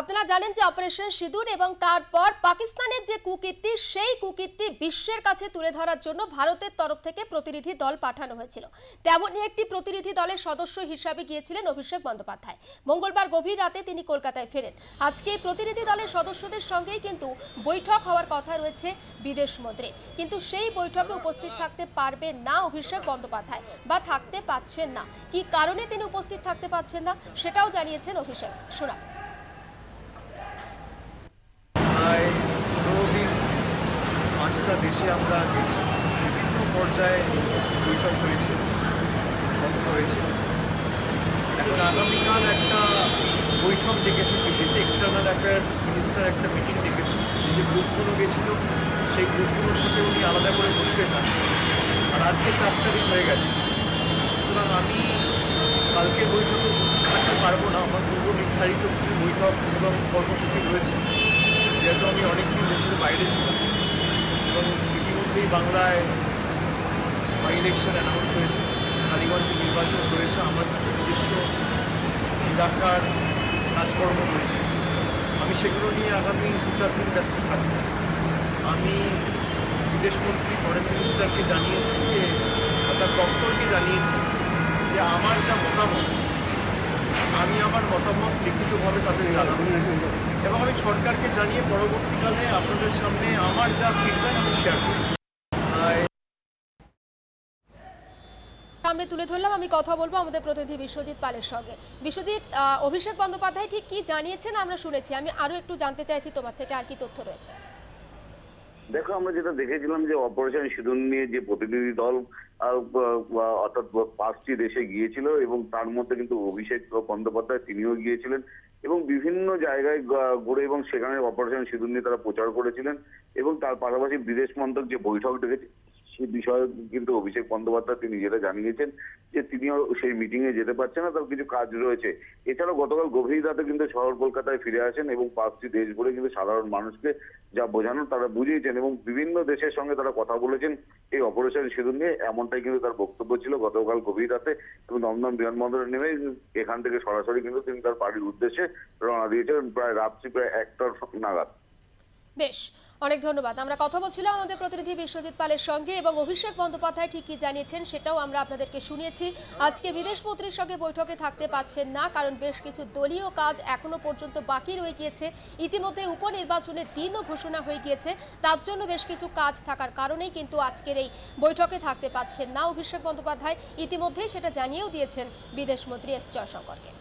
আপনারা জানেন যে অপারেশন সিঁদুর এবং তারপর পাকিস্তানের যে কুকীর্তি, সেই কুকীর্তি বিশ্বের কাছে তুলে ধরার জন্য ভারতের তরফ থেকে প্রতিনিধি দল পাঠানো হয়েছিল। তেমনই একটি প্রতিনিধি দলের সদস্য হিসাবে গিয়েছিলেন অভিষেক বন্দ্যোপাধ্যায়। মঙ্গলবার গভীর রাতে তিনি কলকাতায় ফেরেন। আজকে এই প্রতিনিধি দলের সদস্যদের সঙ্গেই কিন্তু বৈঠক হওয়ার কথা রয়েছে বিদেশ মন্ত্রী। কিন্তু সেই বৈঠকে উপস্থিত থাকতে পারবেন না অভিষেক বন্দ্যোপাধ্যায় বা থাকতে পাচ্ছেন না। কি কারণে তিনি উপস্থিত থাকতে পাচ্ছেন না, সেটাও জানিয়েছেন অভিষেক। শোনা প্রায় পনেরো দিন পাঁচটা দেশে আমরা গেছি। বিভিন্ন পর্যায়ে বৈঠক হয়েছে হয়েছে। এখন আগামীকাল একটা বৈঠক ডেকেছে দিল্লিতে। এক্সটার্নাল অ্যাফেয়ার্স মিনিস্টার একটা মিটিং ডেকেছে। যে গ্রুপগুলো গেছিল, সেই গ্রুপগুলোর সাথে উনি আলাদা করে বসতে চান। আর আজকে চার তারিখ হয়ে গেছে। সুতরাং আমি কালকে বৈঠকে থাকতে পারব না। আমার পূর্ব নির্ধারিত কিছু বৈঠক এবং কর্মসূচি রয়েছে। যেহেতু আমি অনেকদিন দেশের বাইরে ছিলাম। এবং ইতিমধ্যেই বাংলায় বাই ইলেকশন অ্যানাউন্স হয়েছে। কালীগঞ্জে নির্বাচন রয়েছে আমার কিছু নিজস্ব এলাকার কাজকর্ম রয়েছে আমি সেগুলো নিয়ে আগামী দু চার দিন ব্যস্ত থাকব আমি বিদেশমন্ত্রী ফরেন মিনিস্টারকে জানিয়েছি যে তার দপ্তরকে জানিয়েছি যে, আমার যা মতামত, আমি আমার মতামত লিখিতভাবে তাদের জানাব। এবং আমি সরকারকে জানিয়ে পরবর্তীকালে আপনাদের সামনে আমার যা ফিডব্যাক আমি শেয়ার আহ, সামনে তুলে ধরলাম আমি কথা বলব আমাদের প্রতিনিধি বিশ্বজিৎ পালের সঙ্গে। বিশ্বজিৎ অভিষেক বন্দ্যোপাধ্যায় ঠিক কি জানিয়েছেন আমরা শুনেছি। আমি আরও একটু জানতে চাইছি তোমার থেকে আর কি তথ্য রয়েছে। দেখো, আমরা যেটা দেখেছিলাম যে অপারেশন সিঁদুর নিয়ে যে প্রতিনিধি দল অর্থাৎ পাঁচটি দেশে গিয়েছিল এবং তার মধ্যে কিন্তু অভিষেক বন্দ্যোপাধ্যায় তিনিও গিয়েছিলেন এবং বিভিন্ন জায়গায় ঘুরে এবং সেখানে অপারেশন সিঁদুর নিয়ে তারা প্রচার করেছিলেন এবং তার পাশাপাশি বিদেশ মন্ত্রক যে বৈঠক ডেকেছে সে বিষয়ে কিন্তু অভিষেক বন্দ্যোপাধ্যায় তিনি যেটা জানিয়েছেন যে তিনিও সেই মিটিং এ যেতে পারছেন না তার কিছু কাজ রয়েছে। এছাড়াও গতকাল গভীর রাতে কিন্তু শহর কলকাতায় ফিরে আসেন এবং পাঁচটি দেশ ঘুরে কিন্তু সাধারণ মানুষকে যা বোঝানোর তারা বুঝিয়েছেন এবং বিভিন্ন দেশের সঙ্গে তারা কথা বলেছেন এই অপারেশন সিঁদুর নিয়ে। এমনটাই কিন্তু তার বক্তব্য ছিল গতকাল গভীর রাতে এবং দমদম বিমানবন্দরে নেমে এখান থেকে সরাসরি কিন্তু তিনি তার বাড়ির উদ্দেশ্যে রওনা দিয়েছেন। প্রায় রাত্রি প্রায় একটার নাগাদ। বেশ, অনেক ধন্যবাদ। আমরা কথা বলছিলাম আমাদের প্রতিনিধি বিশ্বজিৎ পালের সঙ্গে এবং অভিষেক বন্দ্যোপাধ্যায় ঠিক কি জানিয়েছেন সেটাও আমরা আপনাদেরকে শুনিয়েছি। আজকে বিদেশ মন্ত্রীর সঙ্গে বৈঠকে থাকতে পাচ্ছেন না, কারণ বেশ কিছু দলীয় কাজ এখনও পর্যন্ত বাকি রয়ে গিয়েছে। ইতিমধ্যে উপনির্বাচনের দিনও ঘোষণা হয়ে গিয়েছে। তার জন্য বেশ কিছু কাজ থাকার কারণেই কিন্তু আজকের এই বৈঠকে থাকতে পাচ্ছেন না অভিষেক বন্দ্যোপাধ্যায়। ইতিমধ্যেই সেটা জানিয়েও দিয়েছেন বিদেশমন্ত্রী এস জয়শঙ্করকে।